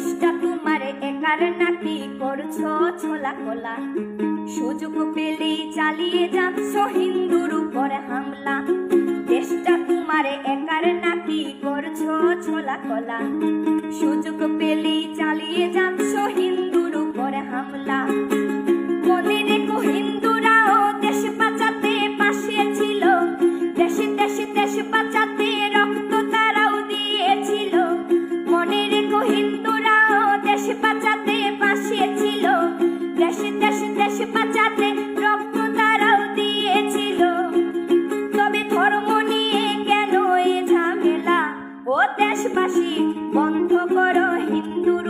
চেষ্টা তোমার একার নাকি করছ ছোলা খোলা সুযোগ পেলেই চালিয়ে যাচ্ছ হিন্দুর উপর হামলা। চেষ্টা তোমার একার নাকি করছ ছোলা খোলা সুযোগ পেলেই চালিয়ে যাচ্ছ হিন্দুর উপর হামলা। Do.